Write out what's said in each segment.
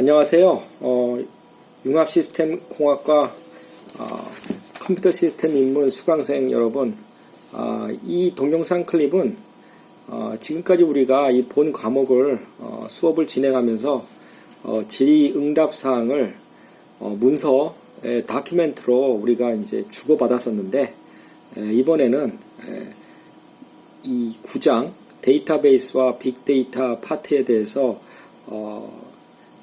안녕하세요. 어, 융합 시스템 공학과 어, 컴퓨터 시스템 입문 수강생 여러분, 아, 이 동영상 클립은 어, 지금까지 우리가 이 본 과목을 어, 수업을 진행하면서 어, 질의 응답 사항을 어, 문서 에, 다큐멘트로 우리가 이제 주고 받았었는데 에, 이번에는 에, 이 9장 데이터베이스와 빅데이터 파트에 대해서 어,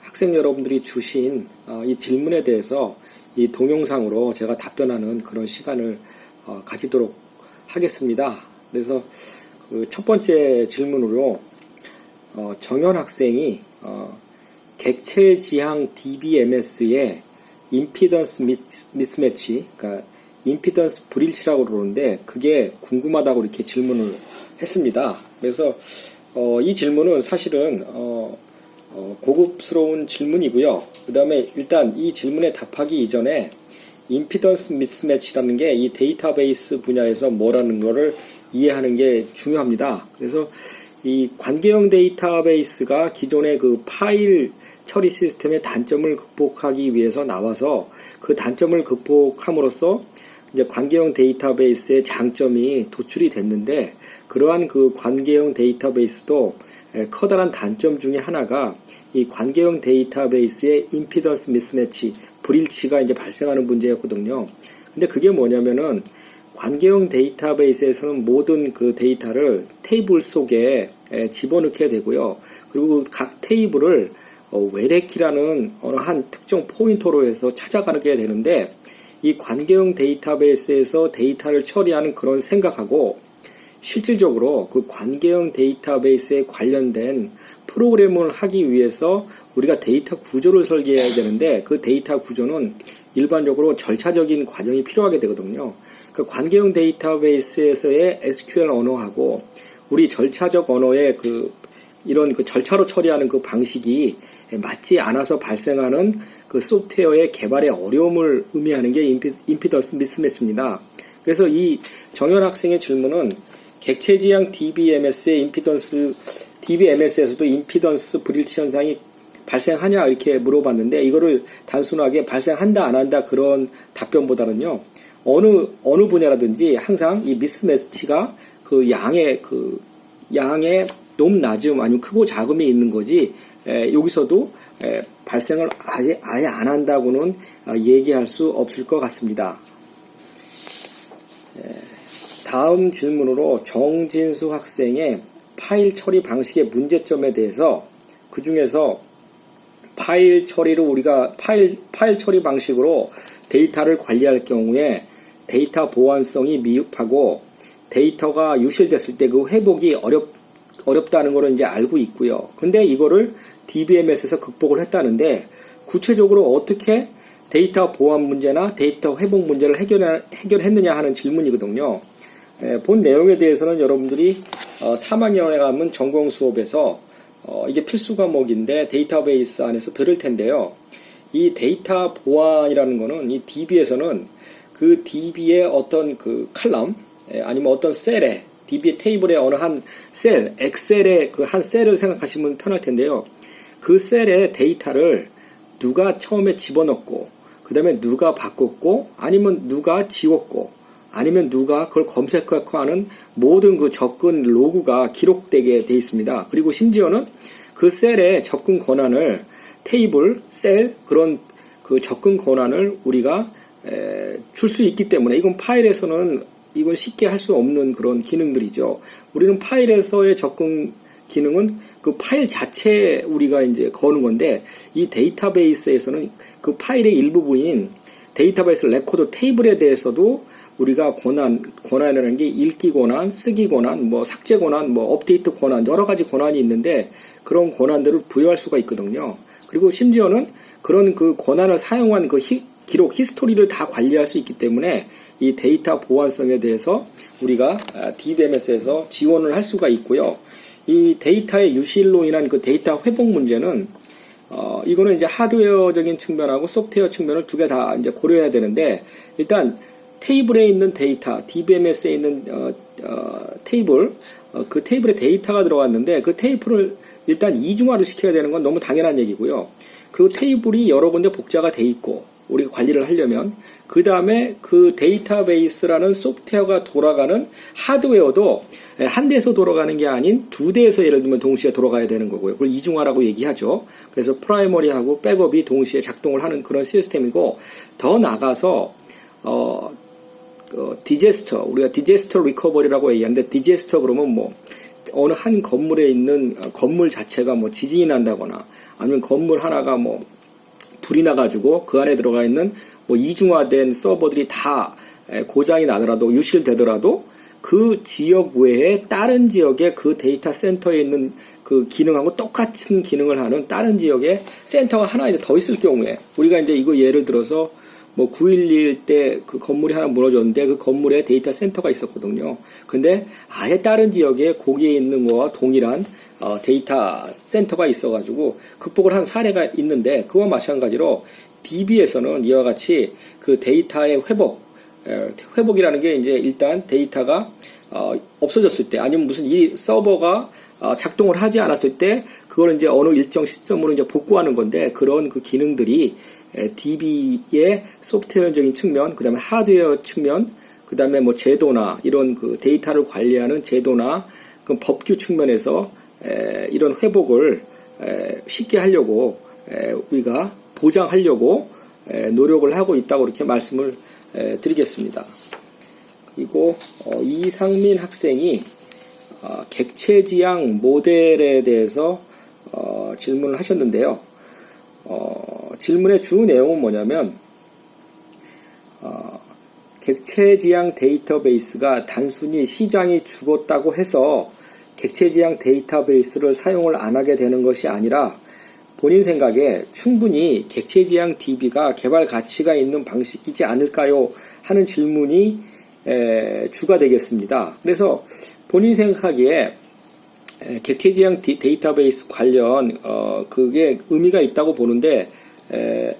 학생 여러분들이 주신 어, 이 질문에 대해서 이 동영상으로 제가 답변하는 그런 시간을 어, 가지도록 하겠습니다. 그래서 그 첫 번째 질문으로 어, 정현 학생이 어, 객체 지향 DBMS의 임피던스 미스매치, 그러니까 임피던스 불일치라고 그러는데 그게 궁금하다고 이렇게 질문을 했습니다. 그래서 어, 이 질문은 사실은 고급스러운 질문이고요. 그 다음에 일단 이 질문에 답하기 이전에 임피던스 미스매치라는 게 이 데이터베이스 분야에서 뭐라는 거를 이해하는 게 중요합니다. 그래서 이 관계형 데이터베이스가 기존의 그 파일 처리 시스템의 단점을 극복하기 위해서 나와서 그 단점을 극복함으로써 이제 관계형 데이터베이스의 장점이 도출이 됐는데 그러한 그 관계형 데이터베이스도 커다란 단점 중에 하나가 이 관계형 데이터베이스의 임피던스 미스매치 불일치가 이제 발생하는 문제였거든요. 근데 그게 뭐냐면은 관계형 데이터베이스에서는 모든 그 데이터를 테이블 속에 집어넣게 되고요. 그리고 각 테이블을 어, 외래키라는 어느 한 특정 포인터로 해서 찾아가게 되는데 이 관계형 데이터베이스에서 데이터를 처리하는 그런 생각하고 실질적으로 그 관계형 데이터베이스에 관련된 프로그램을 하기 위해서 우리가 데이터 구조를 설계해야 되는데 그 데이터 구조는 일반적으로 절차적인 과정이 필요하게 되거든요. 그 관계형 데이터베이스에서의 SQL 언어하고 우리 절차적 언어의 그 이런 그 절차로 처리하는 그 방식이 맞지 않아서 발생하는 그 소프트웨어의 개발의 어려움을 의미하는 게 임피, 임피던스 미스매치입니다. 그래서 이 정현 학생의 질문은 객체지향 DBMS의 임피던스 DBMS에서도 임피던스 불일치 현상이 발생하냐 이렇게 물어봤는데 이거를 단순하게 발생한다 안 한다 그런 답변보다는요 어느 어느 분야라든지 항상 이 미스매치가 그 양의 그 양의 높 낮음 아니면 크고 작음이 있는 거지 에, 여기서도 에, 발생을 아예 아예 안 한다고는 어, 얘기할 수 없을 것 같습니다. 에, 다음 질문으로 정진수 학생의 파일 처리 방식의 문제점에 대해서 그 중에서 파일 처리를 우리가 파일 파일 처리 방식으로 데이터를 관리할 경우에 데이터 보안성이 미흡하고 데이터가 유실됐을 때 그 회복이 어렵 어렵다는 거를 이제 알고 있고요. 근데 이거를 DBMS에서 극복을 했다는데 구체적으로 어떻게 데이터 보안 문제나 데이터 회복 문제를 해결, 해결했느냐 하는 질문이거든요. 예, 본 내용에 대해서는 여러분들이 어, 3학년에 가면 전공 수업에서 어, 이게 필수 과목인데 데이터베이스 안에서 들을 텐데요. 이 데이터 보안이라는 거는 이 DB에서는 그 DB의 어떤 그 칼럼 예, 아니면 어떤 셀에 DB의 테이블의 어느 한 셀, 엑셀의 그 한 셀을 생각하시면 편할 텐데요. 그 셀의 데이터를 누가 처음에 집어넣고 그 다음에 누가 바꿨고 아니면 누가 지웠고 아니면 누가 그걸 검색하고 하는 모든 그 접근 로그가 기록되게 돼 있습니다. 그리고 심지어는 그 셀의 접근 권한을 테이블, 셀 그런 그 접근 권한을 우리가 줄 수 있기 때문에 이건 파일에서는 이건 쉽게 할 수 없는 그런 기능들이죠. 우리는 파일에서의 접근 기능은 그 파일 자체에 우리가 이제 거는 건데 이 데이터베이스에서는 그 파일의 일부분인 데이터베이스 레코드 테이블에 대해서도 우리가 권한, 권한이라는 게 읽기 권한, 쓰기 권한, 뭐 삭제 권한, 뭐 업데이트 권한, 여러 가지 권한이 있는데 그런 권한들을 부여할 수가 있거든요. 그리고 심지어는 그런 그 권한을 사용한 그 히, 기록 히스토리를 다 관리할 수 있기 때문에 이 데이터 보안성에 대해서 우리가 DBMS에서 지원을 할 수가 있고요. 이 데이터의 유실로 인한 그 데이터 회복 문제는 어, 이거는 이제 하드웨어적인 측면하고 소프트웨어 측면을 두 개 다 이제 고려해야 되는데 일단 테이블에 있는 데이터, DBMS에 있는 어, 어, 테이블, 어, 그 테이블에 데이터가 들어왔는데 그 테이블을 일단 이중화를 시켜야 되는 건 너무 당연한 얘기고요. 그리고 테이블이 여러 군데 복자가 돼 있고 우리가 관리를 하려면 그 다음에 그 데이터베이스라는 소프트웨어가 돌아가는 하드웨어도 한 대에서 돌아가는 게 아닌 두 대에서 예를 들면 동시에 돌아가야 되는 거고요. 그걸 이중화라고 얘기하죠. 그래서 프라이머리하고 백업이 동시에 작동을 하는 그런 시스템이고 더 나가서 어, 어 디제스터 우리가 디제스터 리커버리라고 얘기하는데 디제스터 그러면 뭐 어느 한 건물에 있는 건물 자체가 뭐 지진이 난다거나 아니면 건물 하나가 뭐 불이 나가지고 그 안에 들어가 있는 뭐 이중화된 서버들이 다 고장이 나더라도 유실되더라도 그 지역 외에 다른 지역에 그 데이터 센터에 있는 그 기능하고 똑같은 기능을 하는 다른 지역에 센터가 하나 이제 더 있을 경우에 우리가 이제 이거 예를 들어서 뭐 9.11 때 그 건물이 하나 무너졌는데 그 건물에 데이터 센터가 있었거든요. 근데 아예 다른 지역에 거기에 있는 거와 동일한 어, 데이터 센터가 있어가지고 극복을 한 사례가 있는데 그와 마찬가지로 DB에서는 이와 같이 그 데이터의 회복, 에, 회복이라는 게 이제 일단 데이터가 어, 없어졌을 때 아니면 무슨 이 서버가 어, 작동을 하지 않았을 때 그걸 이제 어느 일정 시점으로 이제 복구하는 건데 그런 그 기능들이 DB의 소프트웨어적인 측면, 그 다음에 하드웨어 측면, 그 다음에 뭐 제도나 이런 그 데이터를 관리하는 제도나 그 법규 측면에서 에, 이런 회복을 에, 쉽게 하려고 에, 우리가 보장하려고 에, 노력을 하고 있다고 이렇게 말씀을 에, 드리겠습니다. 그리고 어, 이상민 학생이 어, 객체지향 모델에 대해서 어, 질문을 하셨는데요. 어, 질문의 주 내용은 뭐냐면 어, 객체지향 데이터베이스가 단순히 시장이 죽었다고 해서 객체지향 데이터베이스를 사용을 안 하게 되는 것이 아니라 본인 생각에 충분히 객체지향 DB가 개발 가치가 있는 방식이지 않을까요? 하는 질문이 에, 주가 되겠습니다. 그래서 본인 생각하기에 에, 객체지향 디- 데이터베이스 관련 어, 그게 의미가 있다고 보는데 에, 에,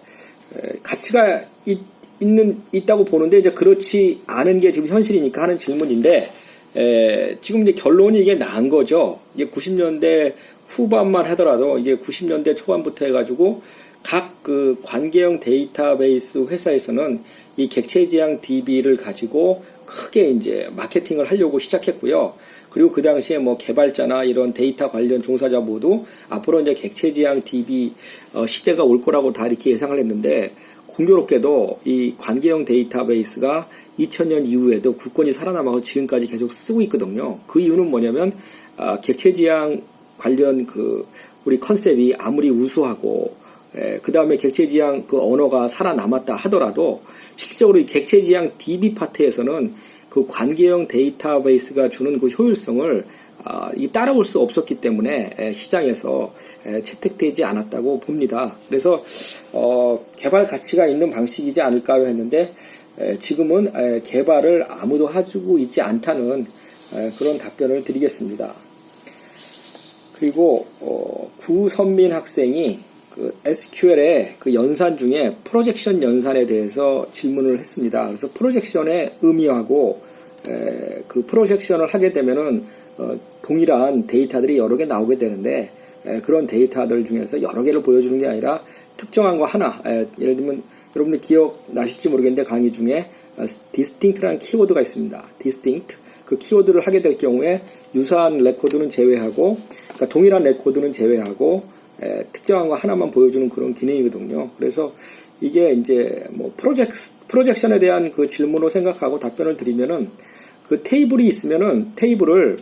가치가 있, 는 있다고 보는데 이제 그렇지 않은 게 지금 현실이니까 하는 질문인데 에, 지금 이제 결론이 이게 나은 거죠. 이게 90년대 후반만 하더라도 이게 90년대 초반부터 해가지고 각 그 관계형 데이터베이스 회사에서는 이 객체지향 DB를 가지고 크게 이제 마케팅을 하려고 시작했고요. 그리고 그 당시에 뭐 개발자나 이런 데이터 관련 종사자 모두 앞으로 이제 객체지향 DB 어, 시대가 올 거라고 다 이렇게 예상을 했는데 공교롭게도 이 관계형 데이터베이스가 2000년 이후에도 국권이 살아남아서 지금까지 계속 쓰고 있거든요. 그 이유는 뭐냐면 아, 객체지향 관련 그 우리 컨셉이 아무리 우수하고 그 다음에 객체지향 그 언어가 살아남았다 하더라도 실질적으로 이 객체지향 DB 파트에서는 그 관계형 데이터베이스가 주는 그 효율성을 아, 이 따라올 수 없었기 때문에 에, 시장에서 에, 채택되지 않았다고 봅니다. 그래서 어, 개발 가치가 있는 방식이지 않을까요 했는데 에, 지금은 에, 개발을 아무도 해주고 있지 않다는 에, 그런 답변을 드리겠습니다. 그리고 어, 구선민 학생이 그 SQL의 그 연산 중에 프로젝션 연산에 대해서 질문을 했습니다. 그래서 프로젝션의 의미하고 에, 그 프로젝션을 하게 되면은 어, 동일한 데이터들이 여러 개 나오게 되는데 에, 그런 데이터들 중에서 여러 개를 보여주는 게 아니라 특정한 거 하나 에, 예를 들면 여러분들 기억 나실지 모르겠는데 강의 중에 어, distinct라는 키워드가 있습니다. distinct 그 키워드를 하게 될 경우에 유사한 레코드는 제외하고 그러니까 동일한 레코드는 제외하고 에, 특정한 거 하나만 보여주는 그런 기능이거든요. 그래서 이게 이제 뭐 프로젝 프로젝션에 대한 그 질문으로 생각하고 답변을 드리면은 그 테이블이 있으면은 테이블을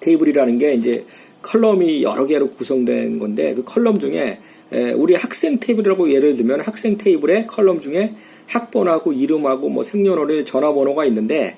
테이블이라는 게 이제 컬럼이 여러 개로 구성된 건데 그 컬럼 중에 에, 우리 학생 테이블이라고 예를 들면 학생 테이블의 컬럼 중에 학번하고 이름하고 뭐 생년월일 전화번호가 있는데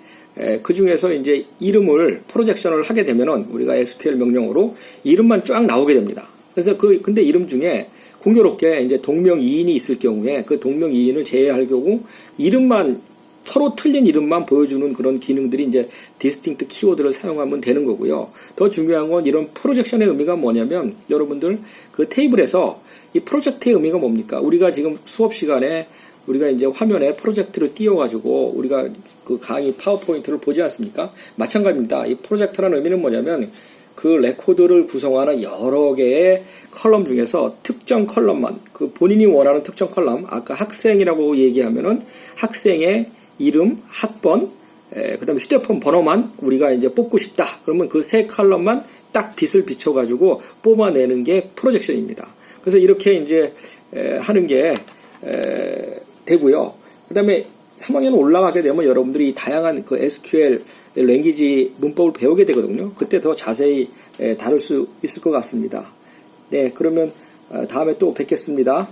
그 중에서 이제 이름을 프로젝션을 하게 되면은 우리가 SQL 명령으로 이름만 쫙 나오게 됩니다. 그래서 그 근데 이름 중에 공교롭게 이제 동명이인이 있을 경우에 그 동명이인을 제외할 경우 이름만 서로 틀린 이름만 보여주는 그런 기능들이 이제 디스팅트 키워드를 사용하면 되는 거고요. 더 중요한 건 이런 프로젝션의 의미가 뭐냐면 여러분들 그 테이블에서 이 프로젝트의 의미가 뭡니까? 우리가 지금 수업 시간에 우리가 이제 화면에 프로젝트를 띄워가지고 우리가 그 강의 파워포인트를 보지 않습니까? 마찬가지입니다. 이 프로젝트라는 의미는 뭐냐면 그 레코드를 구성하는 여러 개의 컬럼 중에서 특정 컬럼만 그 본인이 원하는 특정 컬럼 아까 학생이라고 얘기하면은 학생의 이름, 학번, 에, 그다음에 휴대폰 번호만 우리가 이제 뽑고 싶다. 그러면 그 세 컬럼만 딱 빛을 비춰가지고 뽑아내는 게 프로젝션입니다. 그래서 이렇게 이제 에, 하는 게 에, 되고요. 그다음에 3학년 올라가게 되면 여러분들이 다양한 그 SQL 랭귀지 문법을 배우게 되거든요. 그때 더 자세히 에, 다룰 수 있을 것 같습니다. 네, 그러면 어, 다음에 또 뵙겠습니다.